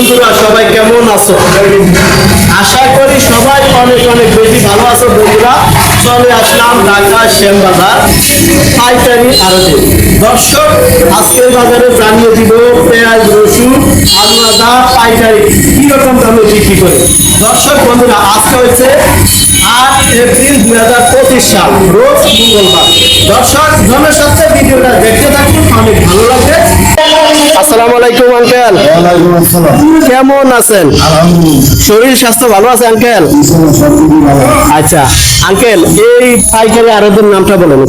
বন্ধুরা, সবাই কেমন আছো? আশা করি সবাই অনেক অনেক বেশি ভালো আছো বন্ধুরা। চলে আসলাম ঢাকা শ্যামবাজার পাইকারি আড়তে। দর্শক, আজকের বাজারে জানিয়ে দিব পেঁয়াজ, রসুন আলু আদা পাইকারি কীরকম দামে বিক্রি করে? দর্শক, বন্ধুরা, আজকে হচ্ছে আট এপ্রিল দুই হাজার পঁচিশ সাল, রোজ মঙ্গলবার। দর্শক ধনের সাথে ভিডিওটা দেখতে থাকুন, অনেক ভালো লাগবে। আসসালামু আলাইকুম আঙ্কেল কেমন আছেন? শরীর স্বাস্থ্য ভালো আছে আঙ্কেল আচ্ছা আঙ্কেল এই পাইকারি আরেকদের নামটা বলেন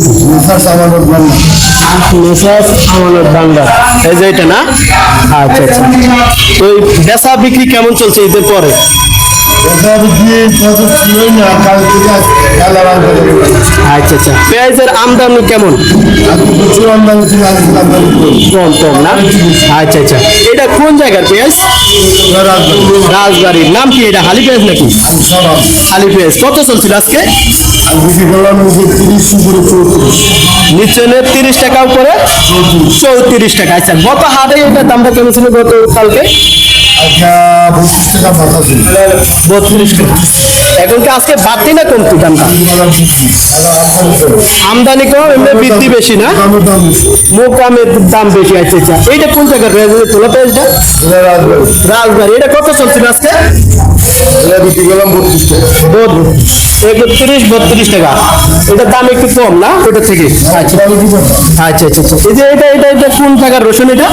বাংলা এই যে এটা না? আচ্ছা আচ্ছা। তো বেচা বিক্রি কেমন চলছে ঈদের পরে? আচ্ছা আচ্ছা পেঁয়াজের আমদানি কেমন? কম কম না? আচ্ছা আচ্ছা। এটা কোন জায়গার পেঁয়াজ? রাজবাড়ির। নাম কি এটা? হালি পেঁয়াজ নাকি? হালি পেঁয়াজ। কত চলছিল আজকে? আমি বিক্রি করলাম ওই যে তিরিশ উপরে চৌত্রিশ। নিচে তিরিশ টাকা উপরে চৌত্রিশ টাকা। আচ্ছা গত হাটে এটার দামটা কেমন ছিল গত কালকে? আচ্ছা বত্রিশ টাকা বত্রিশ টাকা। এখন কি আজকে বাড়তি না কমতি দামটা আমদানি কম, এমনি বৃদ্ধি বেশি না? মোকামের দাম বেশি আচ্ছা আচ্ছা। এইটা কোন জায়গার তোলা পেঁয়াজটা রাজবাড়ি। এটা কত চলছিল আজকে? বিক্রি বত্রিশ টাকা একত্রিশ বত্রিশ টাকা। এটার দাম একটু কম না? ওটা থেকে? আচ্ছা। আচ্ছা আচ্ছা আচ্ছা। এই যে এটা এটা এটা কোন জায়গার রসুন এটা?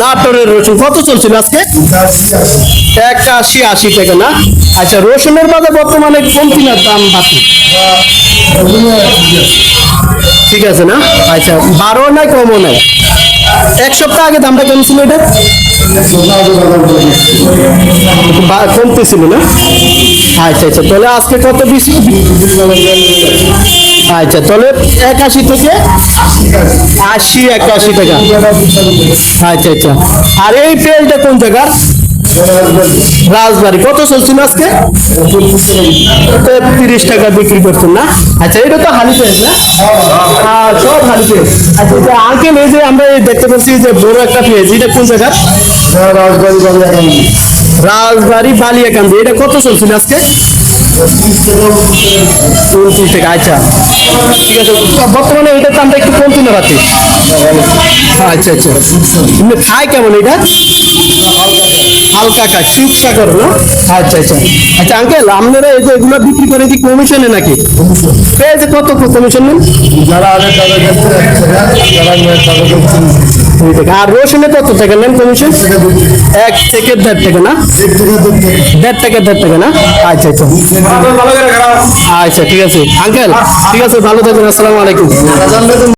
নাটোরের রসুন। কত চলছিল আজকে? একাশি আশি টাকা না? আচ্ছা রসুনের বাজার বর্তমানে কমতি না দাম বাকি। ঠিক আছে না? আচ্ছা বারো নাই, কমও নাই। এক সপ্তাহ আগে দামটা কেমন ছিল এটা? বা- কমতেছিল না? আচ্ছা আচ্ছা তাহলে আজকে কত বেশি আচ্ছা তাহলে একাশি থেকে আশি, একাশি টাকা। আচ্ছা আচ্ছা। আর এই পেঁয়াজটা কোন জায়গার? রাজবাড়ি। কত চলছিল আজকে? তিরিশ টাকা বিক্রি করছেন না? আচ্ছা এটা তো হালি পেঁয়াজ না? হ্যাঁ সব হালি পেঁয়াজ। আচ্ছা এটা আঙ্কেল এই যে আমরা এই দেখতে পাচ্ছি যে বড় একটা পেঁয়াজ এটা কোন জায়গা রাজবাড়ি বালিয়াকান্দি। রাজবাড়ি বালিয়াকান্দি। এটা কত চলছিল আজকে? উনত্রিশ টাকা আচ্ছা। ঠিক আছে বর্তমানে এটার দামটা একটু কমতি না পাচ্ছি আচ্ছা আচ্ছা। এমনি খায় কেমন এটা? হালকা খায় চুপসা করো না? আচ্ছা আচ্ছা। আচ্ছা আঙ্কেল আপনারা এই যে এগুলো বিক্রি করে কি কমিশনে নাকি? পেয়েছে কত কমিশন নেন? যারা আগে তাদের কাছে যারা নেয় তাদের দুই টাকা আর রসুনে কত টাকা নেন কমিশন এক থেকে দেড় টাকা না? দেড় থেকে দেড় টাকা না? আচ্ছা আচ্ছা। আচ্ছা ঠিক আছে। আঙ্কেল, ঠিক আছে, ভালো থাকবেন, আসসালামু আলাইকুম।